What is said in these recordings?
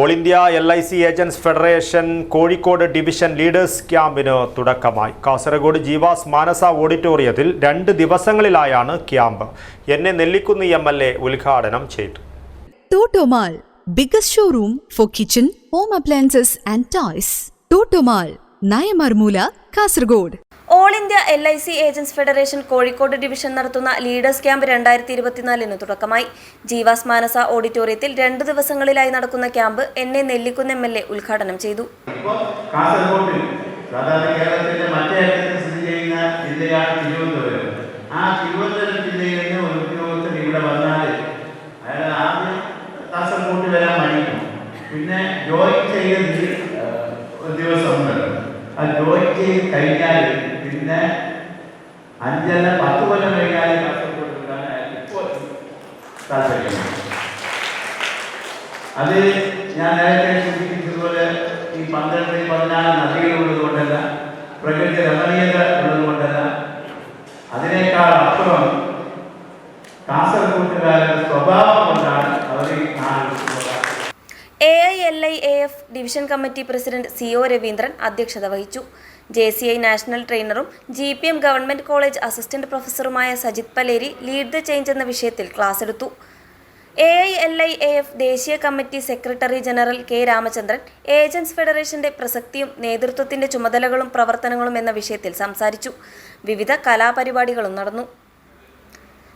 All India L I C agents federation Kozhikode division leaders ക്യാമ്പിന് തുടക്കമായി കാസർഗോഡ് ജീവാസ് മാനസ ഓഡിറ്റോറിയത്തിൽ രണ്ട് ദിവസങ്ങളിലായാണ് ക്യാമ്പ് എന്നെ നെല്ലിക്കുന്ന് എം എൽ എ ഉദ്ഘാടനം ചെയ്തു toto mall biggest showroom for kitchen home appliances and toys. Toto mall Nayanmarmoola Kasargod. All India L I C agents federation Kozhikode division നടത്തുന്ന leaders camp രണ്ടായിരത്തി ഇരുപത്തിനാലിന് തുടക്കമായി. ജീവാസ് മാനസ ഓഡിറ്റോറിയത്തിൽ രണ്ട് ദിവസങ്ങളിലായി നടക്കുന്ന camp N A Nellikkunnu M L A ഉദ്ഘാടനം ചെയ്തു. ആ തിരുവനന്തപുരം ഒരു ഉദ്യോഗസ്ഥൻ ഇവിടെ കാസർഗോഡ് പിന്നെ ജോയിൻ ചെയ്ത് ഒരു ദിവസം ഉണ്ട്. ആ ജോയിൻ ചെയ്ത് കഴിഞ്ഞാൽ പിന്നെ അഞ്ചല്ല പത്ത് കൊല്ലം കഴിഞ്ഞാൽ കാസർഗോഡ് അത് ഞാൻ നേരത്തെ സൂചിപ്പിച്ചതുപോലെ ഈ പന്ത്രണ്ട് പതിനാല് നദികളുള്ളത് കൊണ്ടല്ല പ്രകൃതി രമണീയത ഉള്ളത് കൊണ്ടല്ല അതിനേക്കാൾ അപ്പുറം കാസർഗോട്ടുകാരുടെ സ്വഭാവം കൊണ്ടാണ് അവർ. A I L I A F division committee president C O Raveendran അധ്യക്ഷത വഹിച്ചു J C I national ട്രെയിനറും G P M government college assistant പ്രൊഫസറുമായ Sajith Paleri lead the change എന്ന വിഷയത്തിൽ ക്ലാസ് എടുത്തു. A I L I A F ദേശീയ committee secretary general K Ramachandran agents ഫെഡറേഷന്റെ പ്രസക്തിയും നേതൃത്വത്തിന്റെ ചുമതലകളും പ്രവർത്തനങ്ങളും എന്ന വിഷയത്തിൽ സംസാരിച്ചു. വിവിധ കലാപരിപാടികളും നടന്നു.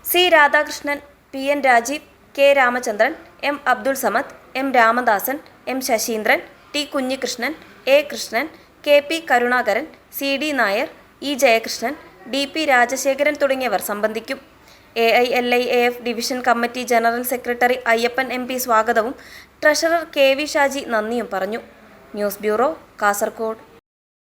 C Radhakrishnan P N Rajeev K Ramachandran M Abdul Samad M Ramadasan M Sasheendran T Kunhikrishnan A Krishnan K P Karunakaran C D Nair E Jayakrishnan D P Rajasekharan തുടങ്ങിയവർ സംബന്ധിക്കും. A I L I A F division committee general secretary Ayyappan M P സ്വാഗതവും treasurer K V Shaji നന്ദിയും പറഞ്ഞു. News bureau Kasaragod